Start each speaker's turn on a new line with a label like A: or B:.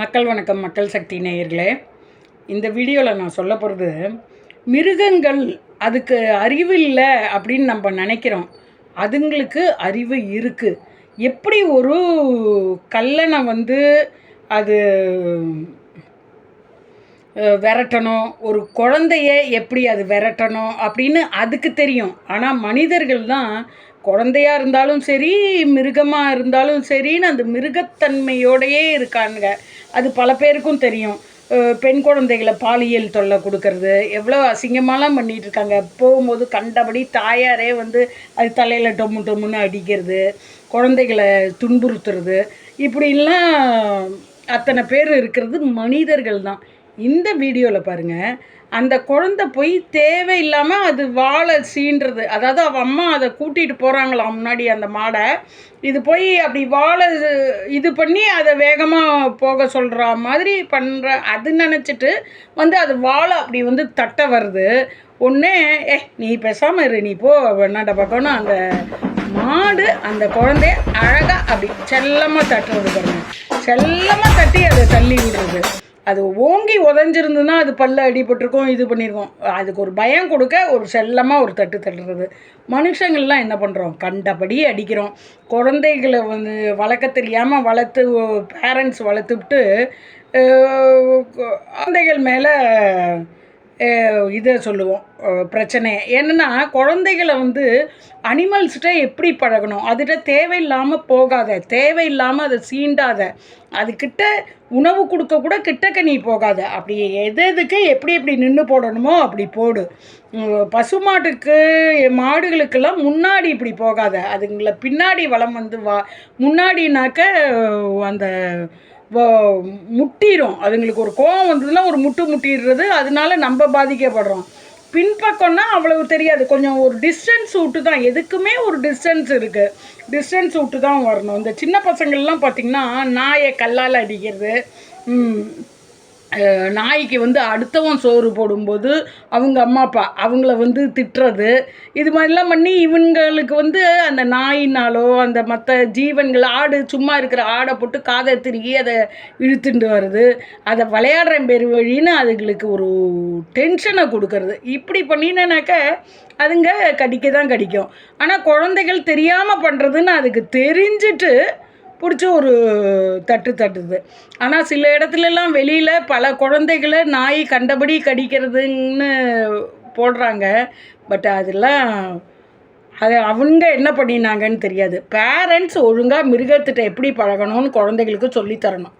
A: மக்கள் வணக்கம் மக்கள் சக்தி நேயர்களே. இந்த வீடியோவில் நான் சொல்ல போகிறது மிருகங்கள் அதுக்கு அறிவு இல்லை அப்படின்னு நம்ம நினைக்கிறோம். அதுங்களுக்கு அறிவு இருக்குது எப்படி ஒரு கல்லனை வந்து அது விரட்டணும். ஒரு குழந்தைய எப்படி அது விரட்டணும் அப்படின்னு அதுக்கு தெரியும். ஆனால் மனிதர்கள் தான் குழந்தையா இருந்தாலும் சரி மிருகமாக இருந்தாலும் சரின்னு அந்த மிருகத்தன்மையோடையே இருக்காங்க அது பல பேருக்கும் தெரியும். பெண் குழந்தைகளை பாலியல் தொல்லை கொடுக்கறது. எவ்வளோ அசிங்கமாலாம் பண்ணிகிட்டு இருக்காங்க. போகும்போது கண்டபடி தாயாரே வந்து அது தலையில் டொம்மு டொம்முன்னு அடிக்கிறது குழந்தைகளை துன்புறுத்துறது. இப்படிலாம் அத்தனை பேர் இருக்கிறது மனிதர்கள் தான். இந்த வீடியோவில் பாருங்கள் அந்த குழந்தை போய் தேவையில்லாமல் அது வாழை சீன்றது. அதாவது அவள் அம்மா அதை கூட்டிகிட்டு போகிறாங்களாம் முன்னாடி அந்த மாடை. இது போய் அப்படி வாழை இது பண்ணி அதை வேகமாக போக சொல்கிற மாதிரி பண்ணுற அது நினச்சிட்டு வந்து அது வாழை அப்படி வந்து தட்ட வருது. ஒன்று ஏ நீ பேசாமல் இரு நீ போ வெண்ணாட்ட பக்கம்னு அந்த மாடு அந்த குழந்தைய அழகாக அப்படி செல்லமாக தட்டுறது பாருங்க. செல்லமாக தட்டி அதை தள்ளி விடுறது. அது ஓங்கி உதஞ்சிருந்துன்னா அது பல்ல அடிபட்டிருக்கோம் இது பண்ணியிருக்கோம் அதுக்கு ஒரு பயம் கொடுக்க ஒரு செல்லமாக ஒரு தட்டு தட்டுறது. மனுஷங்கள்லாம் என்ன பண்ணுறோம் கண்டபடி அடிக்கிறோம். குழந்தைகளை வந்து வளர்க்க தெரியாமல் வளர்த்து பேரண்ட்ஸ் வளர்த்துவிட்டு குழந்தைகள் மேலே இதை சொல்லுவோம். பிரச்சனை. என்னென்னா குழந்தைகளை வந்து அனிமல்ஸ்கிட்ட எப்படி பழகணும்? அதுகிட்ட தேவையில்லாமல் போகாத தேவையில்லாமல் அதை சீண்டாத அதுக்கிட்ட உணவு கொடுக்க கூட கிட்டக்க நீ போகாத. அப்படி எது எதுக்கு எப்படி எப்படி நின்று போடணுமோ அப்படி போடு. பசுமாட்டுக்கு மாடுகளுக்கெல்லாம் முன்னாடி இப்படி போகாத. அதுங்களை பின்னாடி வளம் வந்து வா முன்னாடினாக்க அந்த முட்டிடும் அதுங்களுக்கு ஒரு கோவம் வந்ததுன்னா ஒரு முட்டு முட்டிடுறது அதனால நம்ம பாதிக்கப்படுறோம். பின்பக்கம்னா அவ்வளவு தெரியாது. கொஞ்சம் ஒரு டிஸ்டன்ஸ் விட்டு தான். எதுக்குமே ஒரு டிஸ்டன்ஸ் இருக்குது டிஸ்டன்ஸ் விட்டு தான் வரணும். இந்த சின்ன பசங்கள்லாம் பார்த்திங்கன்னா நாயை கல்லால் அடிக்கிறது. நாய்க்கு வந்து அடுத்தவன் சோறு போடும்போது அவங்க அம்மா அப்பா அவங்கள வந்து திட்டுறது. இது மாதிரிலாம் பண்ணி இவங்களுக்கு வந்து அந்த நாயினாலோ அந்த மற்ற ஜீவன்கள் ஆடு சும்மா இருக்கிற ஆடை போட்டு காதை திருகி அதை இழுத்துட்டு வருது. அதை விளையாடுற பெரு வழின்னு அதுங்களுக்கு ஒரு டென்ஷனை கொடுக்கறது. இப்படி பண்ணினாக்க அதுங்க கடிக்க தான் கடிக்கும். ஆனால் குழந்தைகள் தெரியாமல் பண்ணுறதுன்னு அதுக்கு தெரிஞ்சிட்டு பிடிச்ச ஒரு தட்டு தட்டுது. ஆனால் சில இடத்துலலாம் வெளியில் பல குழந்தைகளை நாய் கண்டபடி கடிக்கிறதுன்னு போடுறாங்க. பட் அதெல்லாம் அது அவங்க என்ன பண்ணினாங்கன்னு தெரியாது. பேரண்ட்ஸ் ஒழுங்காக மிருகத்திட்ட எப்படி பழகணும்னு குழந்தைகளுக்கு சொல்லித் தரணும்.